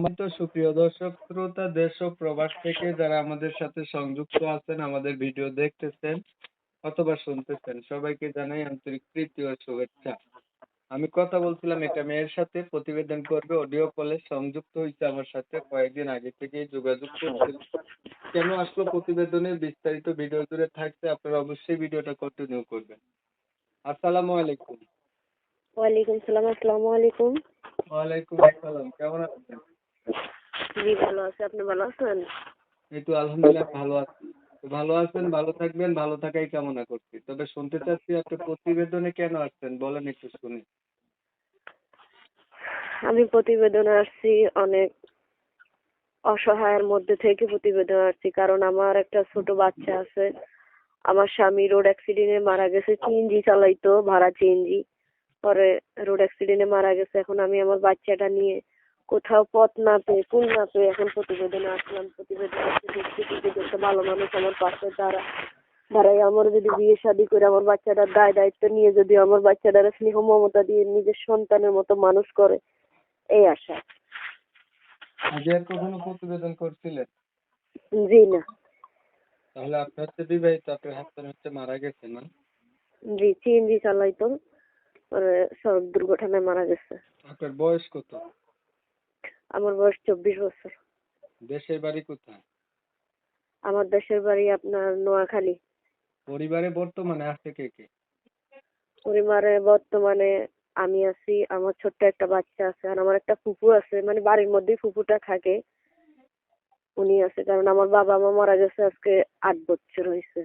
সম্মানিত সুপ্রিয় দর্শক শ্রোতা দেশ ও প্রবাস থেকে যারা আমাদের সাথে সংযুক্ত আছেন আমাদের ভিডিও দেখতেছেন অথবা শুনতেছেন সবাইকে জানাই আন্তরিক প্রীতি ও শুভেচ্ছা। আমি কথা বলছিলাম একটা মেয়ের সাথে প্রতিবেদন করবে অডিও কলে সংযুক্ত হয়েছে আমার সাথে কয়েকদিন আগে থেকেই যোগাযোগ করছিল কেন আসলো প্রতিবেদনের বিস্তারিত ভিডিও জুড়ে থাকতে আপনারা অবশ্যই ভিডিওটা কন্টিনিউ করবেন। আসসালামু আলাইকুম। ওয়ালাইকুম সালাম আসসালামু আলাইকুম। ওয়ালাইকুম আসসালাম কেমন আছেন? জি ভালো আছি আপনি ভালো আছেন? এই তো আলহামদুলিল্লাহ ভালো আছি। ভালো আছেন ভালো থাকবেন ভালো থাকাই কামনা করছি। তবে শুনতে চাচ্ছি আপনি প্রতিবেদনে কেন আসছেন বলেন একটু শুনি। আমি প্রতিবেদনে আসছি অনেক অসহায়ের মধ্যে থেকে প্রতিবেদন আসছি। কারণ আমার একটা ছোট বাচ্চা আছে। আমার স্বামী রোড অ্যাক্সিডেন্টে মারা গেছে সিএনজি চালাইতো ভাড়া সিএনজি পরে রোড অ্যাক্সিডেন্টে মারা গেছে। এখন আমি আমার বাচ্চাটা নিয়ে কোথাও পথ না পেয়ে কুল না পেয়ে এখন প্রতিবেদনে আসলাম। প্রতিবেদনে যদি একটা ভালো মানুষ আমার পাশে দাঁড়া দাঁড়াই আমার যদি বিয়ে শাদি করে আমার বাচ্চাটার দায় দায়িত্ব নিয়ে যদি আমার বাচ্চাটার স্নেহ মমতা দিয়ে নিজের সন্তানের মতো মানুষ করে এই আশা। আগে আর কখনো প্রতিবেদন করছিলেন? জি না। তাহলে আপনি হচ্ছে বিবাহিত আপনার হাজবেন্ড হচ্ছে মারা গেছে না? জি সিএনজি চালাইতো। সড়ক দুর্ঘটনায় মারা গেছে। আপনার বয়স কত? আমার বয়স চব্বিশ বছর। দেশের বাড়ি কোথায়? আমার দেশের বাড়ি আপনার নোয়াখালী। পরিবারে বর্তমানে আছে কে কে? পরিবারে বর্তমানে আমি আছি আমার ছোট্ট একটা বাচ্চা আছে আর আমার একটা ফুপু আছে মানে বাড়ির মধ্যেই ফুপুটা থাকে। উনি আছে কারণ আমার বাবা মা মারা গেছে আজকে আট বছর হয়েছে।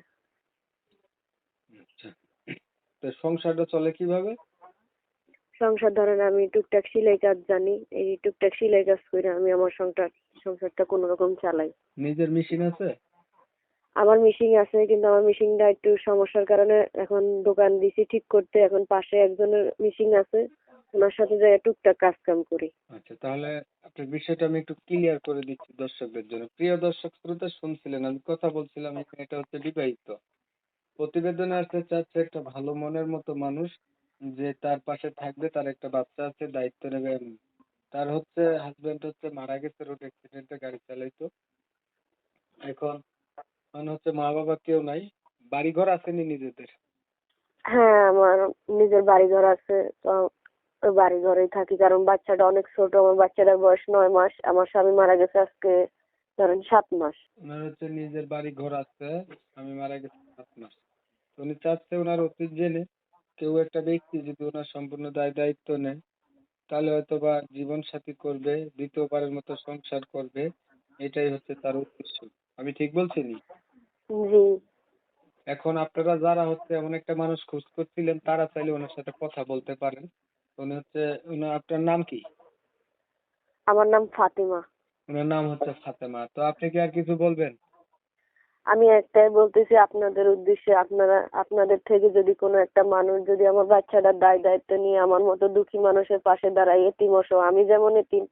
আচ্ছা। সংসারটা চলে কীভাবে? সংসার ধরেন আমি টুকটাক সেলাই কাজ জানি। এই টুকটাক সেলাই কাজ করে আমি আমার সংসার সংসারটা কোনো রকম চালাই। নিজের মেশিন আছে? আমার মেশিন আছে কিন্তু আমার মেশিনটা একটু সমস্যার কারণে এখন দোকান দিছি ঠিক করতে। এখন পাশে একজনের মেশিন আছে ওনার সাথে যাই টুকটাক কাজ কাম করি। আচ্ছা তাহলে আপনার বিষয়টা আমি একটু ক্লিয়ার করে দিচ্ছি দর্শকদের জন্য। প্রিয় দর্শক শ্রোতা শুনছিলেন? আমি কথা বলছিলাম এটা হচ্ছে বিবাহিত। প্রতিবেদনে আসতে চাচ্ছে একটা ভালো মনের মতো মানুষ যে তার পাশে থাকবে তার একটা বাচ্চা আছে দায়িত্ব নেবে। তার হচ্ছে হাজবেন্ড হচ্ছে মারা গেছে রোড অ্যাক্সিডেন্টে গাড়ি চালাইতো। এখন মানে হচ্ছে মা বাবা কেউ নাই বাড়ি ঘর আসেনি নিজেদের। হ্যাঁ আমার নিজের বাড়ি ঘর আছে তো ওই বাড়ি ঘরেই থাকি। কারণ বাচ্চাটা অনেক ছোট আমার বাচ্চাটার বয়স নয় মাস আমার স্বামী মারা গেছে আজকে ধরেন সাত মাস। ওনার হচ্ছে নিজের বাড়ি ঘর আছে আমি মারা গেছি সাত মাস। তো উনি চাচ্ছে ওনার অতীত জেনে কেউ একটা ব্যক্তি যদি ওনার সম্পূর্ণ দায় দায়িত্ব নেয় তাহলে হয়তো বা জীবন সাথী করবে দ্বিতীয়বারের মতো সংসার করবে এটাই হচ্ছে তার উদ্দেশ্য। আমি ঠিক বলছি নি? জি। এখন আপনারা যারা হচ্ছে এমন একটা মানুষ খোঁজ করছিলেন তারা চাইলে ওনার সাথে কথা বলতে পারেন। উনি হচ্ছে উনি আপনার নাম কি? আমার নাম ফাতিমা। ওনার নাম হচ্ছে ফাতেমা। তো আপনি কি আর কিছু বলবেন? আমি একটাই বলতেছি, আপনাদের উদ্দেশ্যে আপনারা, আপনাদের থেকে যদি কোনো একটা মানুষ যদি আমার বাচ্চাটার দায় দায়িত্ব নিয়ে আমার মতো দুঃখী মানুষের পাশে দাঁড়ায় এতিম অসহ আমি যেমন এতিম,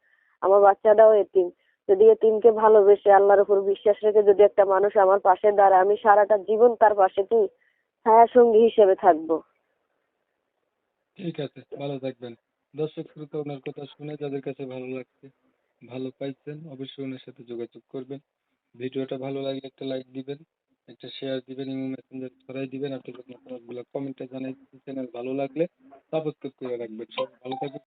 আমার বাচ্চাটাও এতিম। যদি এতিমকে ভালোবেসে আল্লাহর উপর বিশ্বাস রেখে যদি একটা মানুষ আমার পাশে দাঁড়ায়, আমি সারাটা জীবন তার পাশে কি? ছায়া সঙ্গী হিসেবে থাকব। ঠিক আছে, ভালো থাকবেন। দর্শক শ্রোতা, ওনার কথা শুনে যাদের কাছে ভালো লাগছে, ভালো পাইছেন, অবশ্যই ওনার সাথে যোগাযোগ করবেন। ভিডিওটা ভালো লাগলে একটা লাইক দিবেন, একটা শেয়ার দিবেন, এবং মেসেঞ্জার ছড়াই দিবেন। আপনাদের আপনার কমেন্টটা জানাই চ্যানেল ভালো লাগলে সাবস্ক্রাইব করে রাখবেন। সব ভালো থাকবেন।